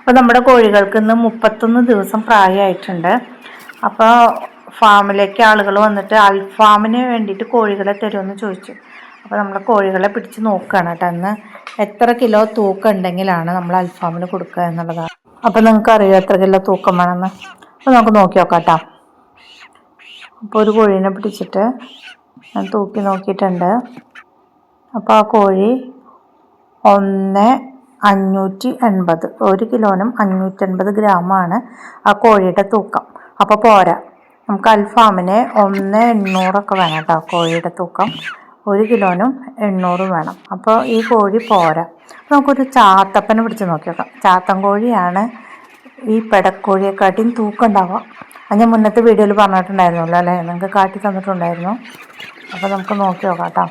അപ്പോൾ നമ്മുടെ കോഴികൾക്ക് ഇന്ന് മുപ്പത്തൊന്ന് ദിവസം പ്രായമായിട്ടുണ്ട്. അപ്പോൾ ഫാമിലേക്ക് ആളുകൾ വന്നിട്ട് അൽഫാമിന് വേണ്ടിയിട്ട് കോഴികളെ തരുമെന്ന് ചോദിച്ചു. അപ്പോൾ നമ്മൾ കോഴികളെ പിടിച്ച് നോക്കുകയാണ് കേട്ടോ അന്ന് എത്ര കിലോ തൂക്കം ഉണ്ടെങ്കിലാണ് നമ്മൾ അൽഫാമിന് കൊടുക്കുക എന്നുള്ളതാണ് അപ്പോൾ നിങ്ങൾക്ക് അറിയാം എത്ര കിലോ തൂക്കം വേണമെന്ന്. അപ്പോൾ നമുക്ക് നോക്കി നോക്കാം കേട്ടോ. അപ്പോൾ ഒരു കോഴീനെ പിടിച്ചിട്ട് ഞാൻ തൂക്കി നോക്കിയിട്ടുണ്ട്. അപ്പോൾ ആ കോഴി ഒന്ന് അഞ്ഞൂറ്റി എൺപത് ഒരു കിലോനും അഞ്ഞൂറ്റൻപത് ഗ്രാമാണ് ആ കോഴിയുടെ തൂക്കം. അപ്പോൾ പോരാ. നമുക്ക് അൽഫാമിന് ഒന്ന് എണ്ണൂറൊക്കെ വേണം കേട്ടോ കോഴിയുടെ തൂക്കം. ഒരു കിലോനും എണ്ണൂറ് വേണം. അപ്പോൾ ഈ കോഴി പോരാ. നമുക്കൊരു ചാത്തപ്പനെ പിടിച്ച് നോക്കി നോക്കാം ചാത്തൻ കോഴിയാണ് ഈ പെടക്കോഴിയെക്കാട്ടിയും തൂക്കം ഉണ്ടാവുക. അത് ഞാൻ മുന്നത്തെ വീഡിയോയിൽ പറഞ്ഞിട്ടുണ്ടായിരുന്നല്ലോ അല്ലേ? നിങ്ങൾക്ക് കാട്ടി തന്നിട്ടുണ്ടായിരുന്നു അപ്പോൾ നമുക്ക് നോക്കി നോക്കാം കേട്ടോ.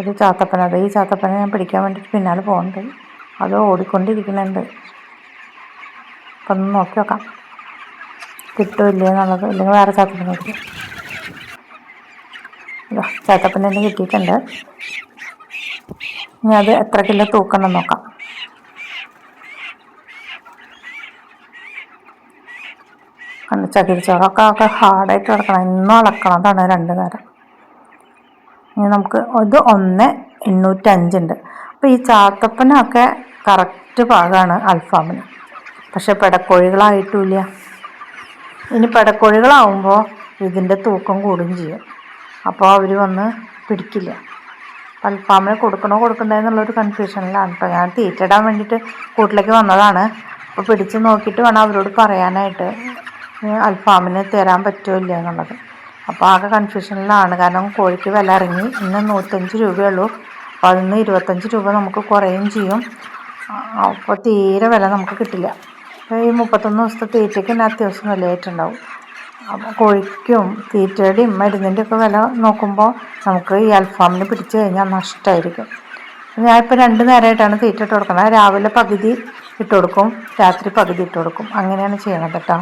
ഒരു ചാത്തപ്പന അത് ഈ ചാത്തപ്പനെ ഞാൻ പിടിക്കാൻ വേണ്ടിയിട്ട് പിന്നാലെ പോകുന്നുണ്ട് അത് ഓടിക്കൊണ്ടിരിക്കുന്നുണ്ട്. അപ്പം ഒന്ന് നോക്കി നോക്കാം. കിട്ടുമില്ലേ എന്നുള്ളത്. ഇല്ലെങ്കിൽ വേറെ ചാത്തപ്പന കിട്ടും ചാത്തപ്പന തന്നെ കിട്ടിയിട്ടുണ്ട്. ഇനി അത് എത്ര കിലോ തൂക്കണം നോക്കാം. കണ്ട് ചകിരിച്ചോറൊക്കെ ഒക്കെ ഹാർഡായിട്ട് കിടക്കണം. ഇന്നും അളക്കണം. അതാണ് രണ്ട് നേരം. ഇനി നമുക്ക് ഇത് ഒന്ന് എണ്ണൂറ്റഞ്ചുണ്ട്. അപ്പോൾ ഈ ചാത്തപ്പനൊക്കെ കറക്റ്റ് പാകമാണ് അൽഫാമിന്. പക്ഷെ പെടക്കോഴികളായിട്ടില്ല. ഇനി പെടക്കോഴികളാവുമ്പോൾ ഇതിന്റെ തൂക്കം കൂടുകയും ചെയ്യും. അപ്പോൾ അവർ വന്ന് പിടിക്കില്ല. അൽഫാമിന് കൊടുക്കണോ കൊടുക്കണ്ടേ എന്നുള്ളൊരു കൺഫ്യൂഷനിലാണ് കേട്ടോ ഞാൻ തീറ്റിടാൻ വേണ്ടിയിട്ട് കൂട്ടിലേക്ക് വന്നതാണ്. അപ്പോൾ പിടിച്ച് നോക്കിയിട്ട് വേണം അവരോട് പറയാനായിട്ട്. അൽഫാമിന് തരാൻ പറ്റുമോ ഇല്ല എന്നുള്ളത് അപ്പോൾ ആകെ കൺഫ്യൂഷനിലാണ് കാരണം കോഴിക്ക് വില ഇറങ്ങി. ഇന്ന് നൂറ്റഞ്ച് രൂപയുള്ളൂ. അപ്പോൾ അതിൽ ഇരുപത്തഞ്ച് രൂപ നമുക്ക് കുറയും ചെയ്യും. അപ്പോൾ തീരെ വില നമുക്ക് കിട്ടില്ല. അപ്പോൾ ഈ മുപ്പത്തൊന്ന് ദിവസത്തെ തീറ്റയ്ക്ക് തന്നെ അത്യാവശ്യം വിലയായിട്ടുണ്ടാവും. അപ്പോൾ കോഴിക്കും തീറ്റയുടെയും മരുന്നിന്റെ ഒക്കെ വില നോക്കുമ്പോൾ നമുക്ക് ഈ അൽഫാമിന് പിടിച്ചു കഴിഞ്ഞാൽ നഷ്ടമായിരിക്കും ഞാനിപ്പോൾ രണ്ട് നേരമായിട്ടാണ് തീറ്റ ഇട്ട് കൊടുക്കുന്നത്. രാവിലെ പകുതി ഇട്ട് കൊടുക്കും രാത്രി പകുതി ഇട്ട് കൊടുക്കും. അങ്ങനെയാണ് ചെയ്യണത് കേട്ടോ.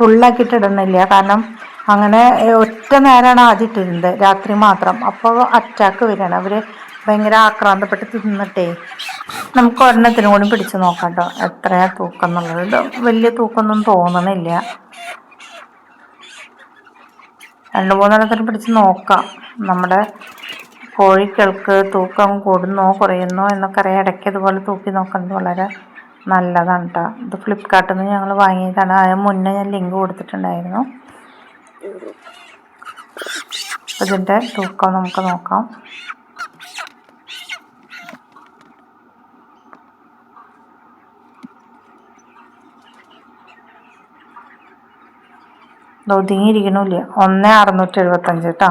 ഫുള്ളാക്കിയിട്ട് ഇടണില്ല കാരണം അങ്ങനെ ഒറ്റ നേരമാണ് ആദ്യം ഇട്ടിരുന്നത്. രാത്രി മാത്രം. അപ്പോൾ അറ്റാക്ക് വരികയാണ്. അവർ ഭയങ്കര ആക്രാന്തപ്പെട്ട് തിന്നിട്ടേ നമുക്ക് ഒരെണ്ണത്തിനും കൂടി പിടിച്ച് നോക്കാം കേട്ടോ എത്രയാ തൂക്കം എന്നുള്ളത് വലിയ തൂക്കമൊന്നും തോന്നണില്ല. രണ്ട് മൂന്നെണ്ണത്തിന് പിടിച്ച് നോക്കാം. നമ്മുടെ കോഴികൾക്ക് തൂക്കം കൂടുന്നോ കുറയുന്നോ എന്നൊക്കെ അറിയാം. ഇടയ്ക്ക് ഇതുപോലെ തൂക്കി നോക്കുന്നത് വളരെ നല്ലതാണ് കേട്ടോ ഇത് ഫ്ലിപ്കാർട്ടിൽ നിന്ന് ഞങ്ങൾ വാങ്ങിയതാണ്. അതിന് മുന്നേ ഞാൻ ലിങ്ക് കൊടുത്തിട്ടുണ്ടായിരുന്നു. ഇതിന്റെ തൂക്കം നമുക്ക് നോക്കാം. ഒതുങ്ങിയിരിക്കണില്ല? ഒന്ന് അറുന്നൂറ്റി എഴുപത്തഞ്ച് കേട്ടോ